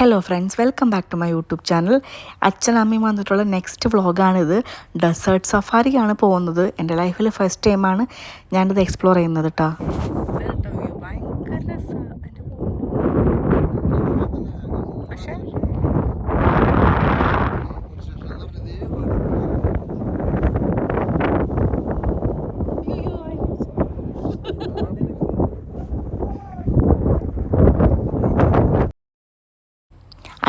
Hello friends welcome back to my YouTube channel അച്ഛനമ്മയും വന്നിട്ടുള്ള next വ്ളോഗാണിത് desert സഫാരിയാണ് പോകുന്നത്. എന്റെ ലൈഫിൽ ഫസ്റ്റ് ടൈമാണ് ഞാനിത് എക്സ്പ്ലോർ ചെയ്യുന്നത് കേട്ടോ പക്ഷേ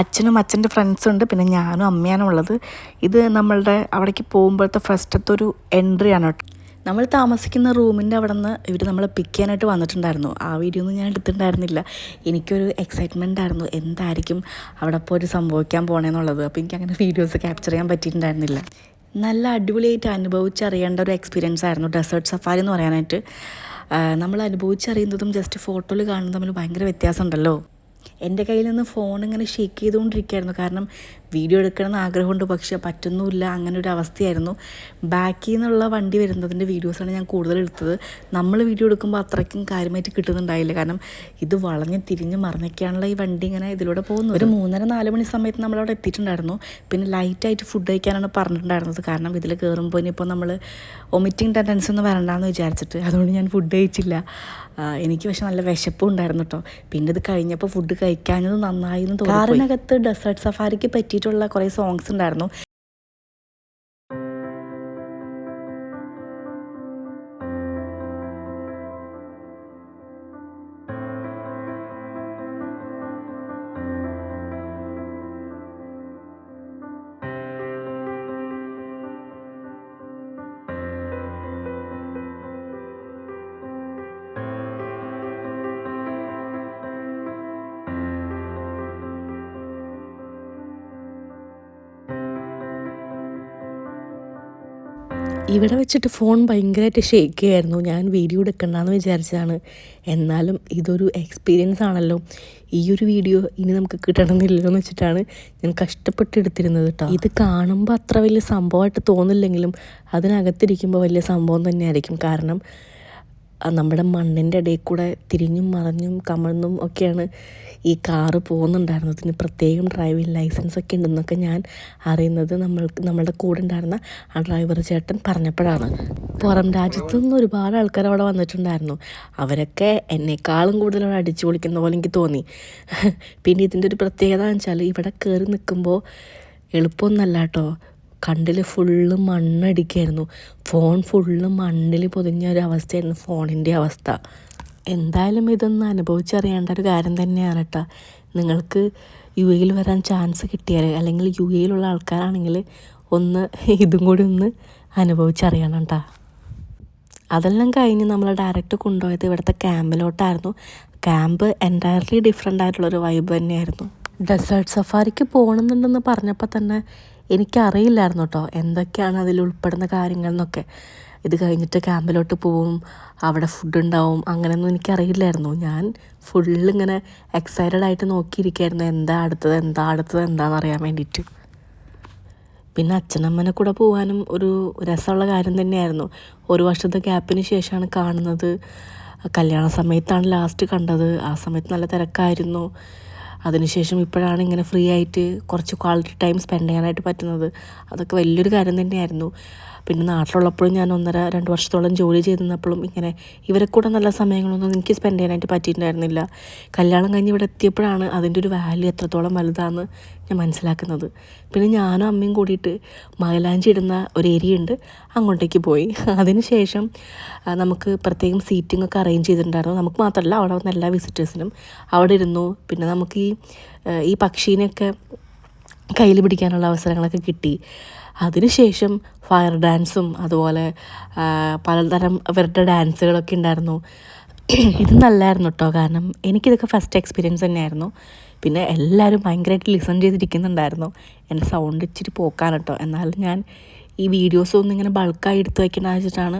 അച്ഛനും അച്ഛന്റെ ഫ്രണ്ട്സും ഉണ്ട്. പിന്നെ ഞാനും അമ്മയാണ് ഉള്ളത്. ഇത് നമ്മളുടെ അവിടേക്ക് പോകുമ്പോഴത്തെ ഫസ്റ്റത്തെ ഒരു എൻട്രി ആണ് കേട്ടോ. നമ്മൾ താമസിക്കുന്ന റൂമിന്റെ അവിടെ നിന്ന് ഇവർ നമ്മളെ പിക്ക് ചെയ്യാനായിട്ട് വന്നിട്ടുണ്ടായിരുന്നു. ആ വീഡിയോ ഒന്നും ഞാൻ എടുത്തിട്ടുണ്ടായിരുന്നില്ല. എനിക്കൊരു എക്സൈറ്റ്മെന്റ് ആയിരുന്നു. എന്തായിരിക്കും അവിടെ പോയി സംഭവിക്കാൻ പോകണമെന്നുള്ളത് അപ്പോൾ എനിക്ക് അങ്ങനെ വീഡിയോസ് ക്യാപ്ചർ ചെയ്യാൻ പറ്റിയിട്ടുണ്ടായിരുന്നില്ല. നല്ല അടിപൊളിയായിട്ട് അനുഭവിച്ചറിയേണ്ട ഒരു എക്സ്പീരിയൻസ് ആയിരുന്നു ഡെസേർട്ട് സഫാരി എന്ന് പറയാനായിട്ട്. നമ്മൾ അനുഭവിച്ചറിയുന്നതും ജസ്റ്റ് ഫോട്ടോയിൽ കാണുന്നതും തമ്മിൽ ഭയങ്കര വ്യത്യാസമുണ്ടല്ലോ. എന്റെ കയ്യിൽ നിന്ന് ഫോൺ ഇങ്ങനെ ഷേക്ക് ചെയ്തുകൊണ്ടിരിക്കുകയായിരുന്നു. കാരണം വീഡിയോ എടുക്കണമെന്ന് ആഗ്രഹമുണ്ട് പക്ഷേ പറ്റുന്നുമില്ല. അങ്ങനെ ഒരു അവസ്ഥയായിരുന്നു. ബാക്കിൽ നിന്നുള്ള വണ്ടി വരുന്നതിന്റെ വീഡിയോസാണ് ഞാൻ കൂടുതൽ എടുത്തത്. നമ്മൾ വീഡിയോ എടുക്കുമ്പോൾ അത്രയ്ക്കും കാര്യമായിട്ട് കിട്ടുന്നുണ്ടായില്ല. കാരണം ഇത് വളഞ്ഞ് തിരിഞ്ഞ് മറിഞ്ഞൊക്കെയാണല്ലോ ഈ വണ്ടി ഇങ്ങനെ ഇതിലൂടെ പോകുന്നത്. ഒരു മൂന്നര നാല് മണി സമയത്ത് നമ്മളവിടെ എത്തിയിട്ടുണ്ടായിരുന്നു. പിന്നെ ലൈറ്റായിട്ട് ഫുഡ് കഴിക്കാനാണ് പറഞ്ഞിട്ടുണ്ടായിരുന്നത്. കാരണം ഇതിൽ കയറുമ്പോൾ ഇനിയിപ്പോൾ നമ്മൾ ഒമിറ്റിംഗ് ടെൻഡൻസ് ഒന്നും വരണ്ടെന്ന് വിചാരിച്ചിട്ട് അതുകൊണ്ട് ഞാൻ ഫുഡ് കഴിച്ചില്ല. എനിക്ക് പക്ഷെ നല്ല വിശപ്പും ഉണ്ടായിരുന്നു കേട്ടോ. പിന്നെ ഇത് കഴിഞ്ഞപ്പോൾ ഫുഡ് കഴിക്കാഞ്ഞത് നന്നായി എന്ന് കാറിനകത്ത് ഡെസേർട്ട് സഫാരിക്ക് പറ്റിയിട്ടുള്ള കുറേ സോങ്സ് ഉണ്ടായിരുന്നു. ഇവിടെ വെച്ചിട്ട് ഫോൺ ഭയങ്കരമായിട്ട് ഷേക്ക് ചെയ്യായിരുന്നു ഞാൻ വീഡിയോ എടുക്കണ്ടെന്ന് വിചാരിച്ചതാണ്. എന്നാലും ഇതൊരു എക്സ്പീരിയൻസ് ആണല്ലോ. ഈ ഒരു വീഡിയോ ഇനി നമുക്ക് കിട്ടണമെന്നില്ലല്ലോ എന്ന് വെച്ചിട്ടാണ് ഞാൻ കഷ്ടപ്പെട്ട് എടുത്തിരുന്നത് കേട്ടോ ഇത് കാണുമ്പോൾ അത്ര വലിയ സംഭവമായിട്ട് തോന്നില്ലെങ്കിലും അതിനകത്തിരിക്കുമ്പോൾ വലിയ സംഭവം തന്നെയായിരിക്കും. കാരണം നമ്മുടെ മണ്ണിന്റെ ഇടയിൽ കൂടെ തിരിഞ്ഞും മറിഞ്ഞും കമഴ്ന്നും ഒക്കെയാണ് ഈ കാറ് പോകുന്നുണ്ടായിരുന്നത്. ഇതിന് പ്രത്യേകം ഡ്രൈവിംഗ് ലൈസൻസ് ഒക്കെ ഉണ്ടെന്നൊക്കെ ഞാൻ അറിയുന്നത് നമ്മൾ നമ്മളുടെ കൂടെ ഉണ്ടായിരുന്ന ആ ഡ്രൈവർ ചേട്ടൻ പറഞ്ഞപ്പോഴാണ്. പുറം രാജ്യത്തു നിന്ന് ഒരുപാട് ആൾക്കാർ അവിടെ വന്നിട്ടുണ്ടായിരുന്നു. അവരൊക്കെ എന്നെക്കാളും കൂടുതൽ അവിടെ അടിച്ചു പൊളിക്കുന്ന പോലെ എനിക്ക് തോന്നി. പിന്നെ ഇതിന്റെ ഒരു പ്രത്യേകത എന്ന് വെച്ചാൽ ഇവിടെ കയറി നിൽക്കുമ്പോൾ എളുപ്പമൊന്നല്ല കേട്ടോ. കണ്ടിൽ ഫുള്ള് മണ്ണടിക്കായിരുന്നു. ഫോൺ ഫുള്ള് മണ്ണിൽ പൊതിഞ്ഞ ഒരു അവസ്ഥയായിരുന്നു ഫോണിന്റെ അവസ്ഥ. എന്തായാലും ഇതൊന്ന് അനുഭവിച്ചറിയേണ്ട ഒരു കാര്യം തന്നെയാണ് കേട്ടോ നിങ്ങൾക്ക് യു എയിൽ വരാൻ ചാൻസ് കിട്ടിയാൽ അല്ലെങ്കിൽ യു എയിലുള്ള ആൾക്കാരാണെങ്കിൽ ഒന്ന് ഇതും കൂടി ഒന്ന് അനുഭവിച്ചറിയണം കേട്ടോ അതെല്ലാം കഴിഞ്ഞ് നമ്മൾ ഡയറക്റ്റ് കൊണ്ടുപോയത് ഇവിടുത്തെ ക്യാമ്പിലോട്ടായിരുന്നു ക്യാമ്പ് എന്റയർലി ഡിഫറെന്റ് ആയിട്ടുള്ളൊരു വൈബ് തന്നെയായിരുന്നു. ഡെസേർട്ട് സഫാരിക്ക് പോകണമെന്നുണ്ടെന്ന് പറഞ്ഞപ്പോൾ തന്നെ എനിക്കറിയില്ലായിരുന്നു കേട്ടോ എന്തൊക്കെയാണ് അതിൽ ഉൾപ്പെടുന്ന കാര്യങ്ങൾ എന്നൊക്കെ. ഇത് കഴിഞ്ഞിട്ട് ക്യാമ്പിലോട്ട് പോവും അവിടെ ഫുഡ് ഉണ്ടാവും അങ്ങനെയൊന്നും എനിക്കറിയില്ലായിരുന്നു. ഞാൻ ഫുള്ളിങ്ങനെ എക്സൈറ്റഡ് ആയിട്ട് നോക്കിയിരിക്കുകയായിരുന്നു എന്താ അടുത്തത് എന്താ അടുത്തത് എന്താണെന്ന് അറിയാൻ വേണ്ടിയിട്ട്. പിന്നെ അച്ഛനമ്മനെ കൂടെ പോകാനും ഒരു രസമുള്ള കാര്യം തന്നെയായിരുന്നു. ഒരു വർഷത്തെ ഗ്യാപ്പിന് ശേഷമാണ് കാണുന്നത്. കല്യാണ സമയത്താണ് ലാസ്റ്റ് കണ്ടത്. ആ സമയത്ത് നല്ല തിരക്കായിരുന്നു. അതിനുശേഷം ഇപ്പോഴാണ് ഇങ്ങനെ ഫ്രീ ആയിട്ട് കുറച്ച് ക്വാളിറ്റി ടൈം സ്പെൻഡ് ചെയ്യാനായിട്ട് പറ്റുന്നത്. അതൊക്കെ വലിയൊരു കാര്യം തന്നെയായിരുന്നു. പിന്നെ നാട്ടിലുള്ളപ്പോഴും ഞാൻ ഒന്നര രണ്ട് വർഷത്തോളം ജോലി ചെയ്തിരുന്നപ്പോഴും ഇങ്ങനെ ഇവരെ കൂടെ നല്ല സമയങ്ങളൊന്നും എനിക്ക് സ്പെൻഡ് ചെയ്യാനായിട്ട് പറ്റിയിട്ടുണ്ടായിരുന്നില്ല. കല്യാണം കഴിഞ്ഞ് ഇവിടെ എത്തിയപ്പോഴാണ് അതിന്റെ ഒരു വാല്യൂ എത്രത്തോളം വലുതാണെന്ന് ഞാൻ മനസ്സിലാക്കുന്നത്. പിന്നെ ഞാനും അമ്മയും കൂടിയിട്ട് മൈലാഞ്ചി ഇടുന്ന ഒരു ഏരിയ ഉണ്ട്. അങ്ങോട്ടേക്ക് പോയി. അതിനുശേഷം നമുക്ക് പ്രത്യേകം സീറ്റിംഗ് ഒക്കെ അറേഞ്ച് ചെയ്തിട്ടുണ്ടായിരുന്നു. നമുക്ക് മാത്രമല്ല അവിടെ വന്ന എല്ലാ വിസിറ്റേഴ്സിനും അവിടെ ഇരുന്നു. പിന്നെ നമുക്ക് ഈ ഈ പക്ഷീനെയൊക്കെ കയ്യിൽ പിടിക്കാനുള്ള അവസരങ്ങളൊക്കെ കിട്ടി. അതിനുശേഷം ഫയർ ഡാൻസും അതുപോലെ പലതരം അവരുടെ ഡാൻസുകളൊക്കെ ഉണ്ടായിരുന്നു. ഇത് നല്ലായിരുന്നു കേട്ടോ കാരണം എനിക്കിതൊക്കെ ഫസ്റ്റ് എക്സ്പീരിയൻസ് തന്നെയായിരുന്നു. പിന്നെ എല്ലാവരും ഭയങ്കരമായിട്ട് ലിസൺ ചെയ്തിരിക്കുന്നുണ്ടായിരുന്നു. എന്റെ സൗണ്ട് ഇച്ചിരി പോക്കാണ് കേട്ടോ എന്നാലും ഞാൻ ഈ വീഡിയോസ് ഒന്നും ഇങ്ങനെ ബൾക്കായി എടുത്ത് വയ്ക്കണമെന്ന് വെച്ചിട്ടാണ്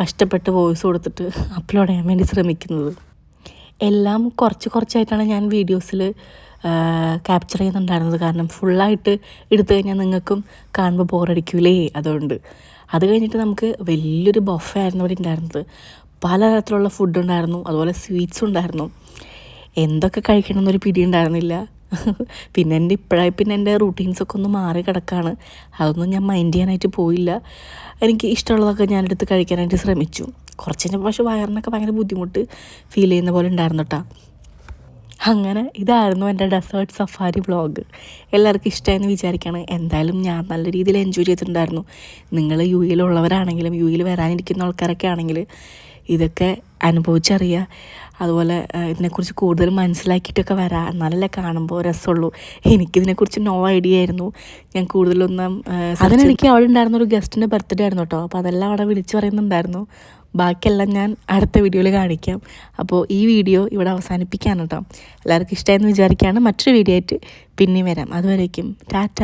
കഷ്ടപ്പെട്ട് വോയിസ് കൊടുത്തിട്ട് അപ്ലോഡ് ചെയ്യാൻ വേണ്ടി ശ്രമിക്കുന്നത്. എല്ലാം കുറച്ച് കുറച്ചായിട്ടാണ് ഞാൻ വീഡിയോസിൽ ക്യാപ്ചർ ചെയ്യുന്നുണ്ടായിരുന്നത്. കാരണം ഫുള്ളായിട്ട് എടുത്തു കഴിഞ്ഞാൽ നിങ്ങൾക്കും കാണുമ്പോൾ ബോറടിക്കൂലേ അതുകൊണ്ട്. അത് കഴിഞ്ഞിട്ട് നമുക്ക് വലിയൊരു ബൊഫേ ആയിരുന്നു ഇവിടെ ഉണ്ടായിരുന്നത്. പലതരത്തിലുള്ള ഫുഡ് ഉണ്ടായിരുന്നു. അതുപോലെ സ്വീറ്റ്സ് ഉണ്ടായിരുന്നു. എന്തൊക്കെ കഴിക്കണം എന്നൊരു പിടി ഉണ്ടായിരുന്നില്ല. പിന്നെ എന്റെ ഇപ്പോഴായി പിന്നെ എന്റെ റൂട്ടീൻസൊക്കെ ഒന്ന് മാറി കിടക്കാണ്. അതൊന്നും ഞാൻ മൈൻഡ് ചെയ്യാനായിട്ട് പോയില്ല. എനിക്ക് ഇഷ്ടമുള്ളതൊക്കെ ഞാനെടുത്ത് കഴിക്കാനായിട്ട് ശ്രമിച്ചു. കുറച്ച് കഴിഞ്ഞപ്പോൾ പക്ഷേ വയറിനൊക്കെ ഭയങ്കര ബുദ്ധിമുട്ട് ഫീൽ ചെയ്യുന്ന പോലെ ഉണ്ടായിരുന്നു കേട്ടോ അങ്ങനെ ഇതായിരുന്നു എന്റെ ഡെസേർട്ട് സഫാരി വ്ളോഗ് എല്ലാവർക്കും ഇഷ്ടമായെന്ന് വിചാരിക്കുകയാണ് എന്തായാലും ഞാൻ നല്ല രീതിയിൽ എൻജോയ് ചെയ്തിട്ടുണ്ടായിരുന്നു. നിങ്ങൾ യു എയിലുള്ളവരാണെങ്കിലും യു എയിൽ വരാനിരിക്കുന്ന ആൾക്കാരൊക്കെ ആണെങ്കിൽ ഇതൊക്കെ അനുഭവിച്ചറിയുക അതുപോലെ ഇതിനെക്കുറിച്ച് കൂടുതൽ മനസ്സിലാക്കിയിട്ടൊക്കെ വരാം. എന്നാലല്ലേ കാണുമ്പോൾ രസമുള്ളൂ. എനിക്കിതിനെക്കുറിച്ച് നോ ഐഡിയ ആയിരുന്നു. ഞാൻ കൂടുതലൊന്നും അതിനെനിക്ക് അവിടെ ഉണ്ടായിരുന്ന ഒരു ഗസ്റ്റിന്റെ ബർത്ത്ഡേ ആയിരുന്നു കേട്ടോ അപ്പോൾ അതെല്ലാം അവിടെ വിളിച്ചു പറയുന്നുണ്ടായിരുന്നു. ബാക്കിയെല്ലാം ഞാൻ അടുത്ത വീഡിയോയിൽ കാണിക്കാം. അപ്പോൾ ഈ വീഡിയോ ഇവിടെ അവസാനിപ്പിക്കാണ് കേട്ടോ എല്ലാവർക്കും ഇഷ്ടമായെന്ന് വിചാരിക്കുകയാണ് മറ്റൊരു വീഡിയോ ആയിട്ട് പിന്നെയും വരാം. അതുവരേക്കും ടാറ്റ.